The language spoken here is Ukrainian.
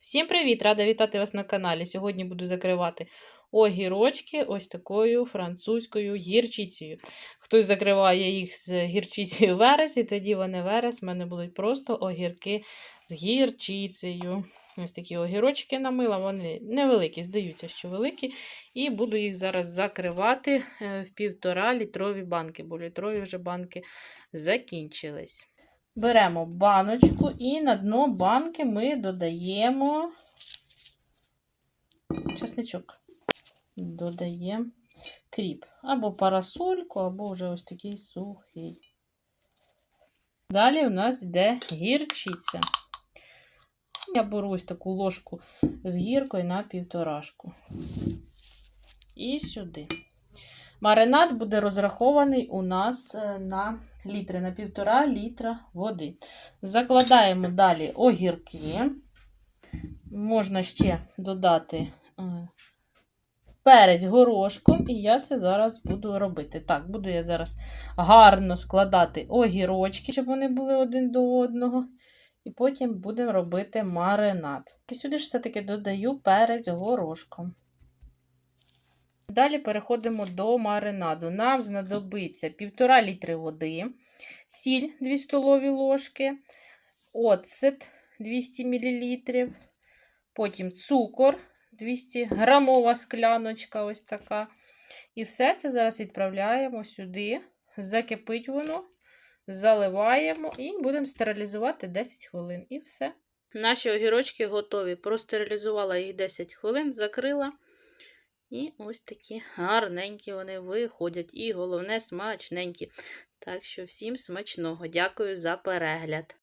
Всім привіт! Рада вітати вас на каналі. Сьогодні буду закривати огірочки ось такою французькою гірчицею. Хтось закриває їх з гірчицею верес, і тоді вони верес. У мене будуть просто огірки з гірчицею. Ось такі огірочки намила, вони невеликі, здаються, що великі. І буду їх зараз закривати е, в півтора літрові банки, бо літрові вже банки закінчились. Беремо баночку і на дно банки ми додаємо чесничок. Додаємо кріп. Або парасольку, або вже ось такий сухий. Далі у нас йде гірчиця. Я беру ось таку ложку з гіркою на півторашку. І сюди. Маринад буде розрахований у нас е, на літри, на півтора літра води. Закладаємо далі огірки. Можна ще додати е, перець горошком, і я це зараз буду робити. Так, буду я зараз гарно складати огірочки, щоб вони були один до одного. І потім будемо робити маринад. І сюди ж все-таки додаю перець горошком. Далі переходимо до маринаду. Нам знадобиться 1,5 літри води, сіль 2 столові ложки, оцет 200 мл, потім цукор 200 грамова скляночка ось така. І все це зараз відправляємо сюди, закипить воно, заливаємо і будемо стерилізувати 10 хвилин. І все. Наші огірочки готові. Простерилізувала їх 10 хвилин, закрила. І ось такі гарненькі вони виходять. І головне, смачненькі. Так що всім смачного. Дякую за перегляд.